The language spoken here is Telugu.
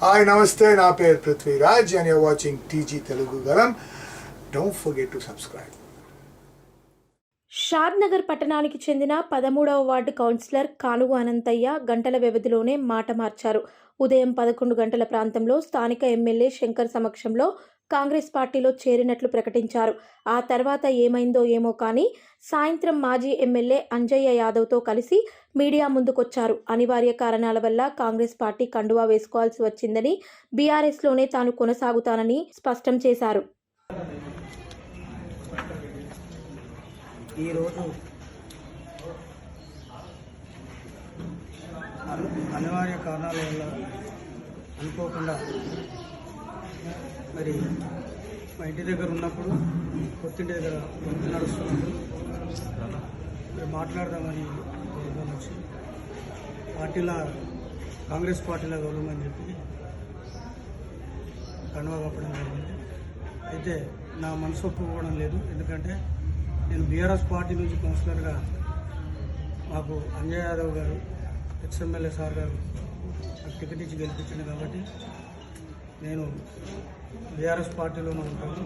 హాయ్ నమస్తే నా పేరు Prithviraj and your watching TG Telugu గలం don't forget to subscribe Shadnagar పట్టణానికి చెందిన పదమూడవ వార్డు కౌన్సిలర్ కానుగు అనంతయ్య గంటల వ్యవధిలోనే మాట మార్చారు. ఉదయం పదకొండు గంటల ప్రాంతంలో స్థానిక ఎమ్మెల్యే శంకర్ సమక్షంలో కాంగ్రెస్ పార్టీలో చేరినట్లు ప్రకటించారు. ఆ తర్వాత ఏమైందో ఏమో కానీ సాయంత్రం మాజీ ఎమ్మెల్యే అంజయ్య యాదవ్తో కలిసి మీడియా ముందుకొచ్చారు. అనివార్య కారణాల వల్ల కాంగ్రెస్ పార్టీ కండువా వేసుకోవాల్సి వచ్చిందని బీఆర్ఎస్లోనే తాను కొనసాగుతానని స్పష్టం చేశారు. ఈరోజు అనివార్య కారణాల వల్ల అనుకోకుండా మరి మా ఇంటి దగ్గర ఉన్నప్పుడు కొత్తింటి దగ్గర వంతు నడుస్తున్నప్పుడు మరి మాట్లాడదామని వచ్చి పార్టీల కాంగ్రెస్ పార్టీలో వెళ్ళమని చెప్పి కండువా కప్పడం జరిగింది. అయితే నా మనసు ఒప్పుకోవడం లేదు. ఎందుకంటే నేను బీఆర్ఎస్ పార్టీ నుంచి కౌన్సిలర్గా మాకు అంజయ్ యాదవ్ గారు ఎక్స్ఎమ్మెల్యే సార్ గారు టికెట్ ఇచ్చి గెలిపించింది కాబట్టి నేను బీఆర్ఎస్ పార్టీలోనే ఉంటాను.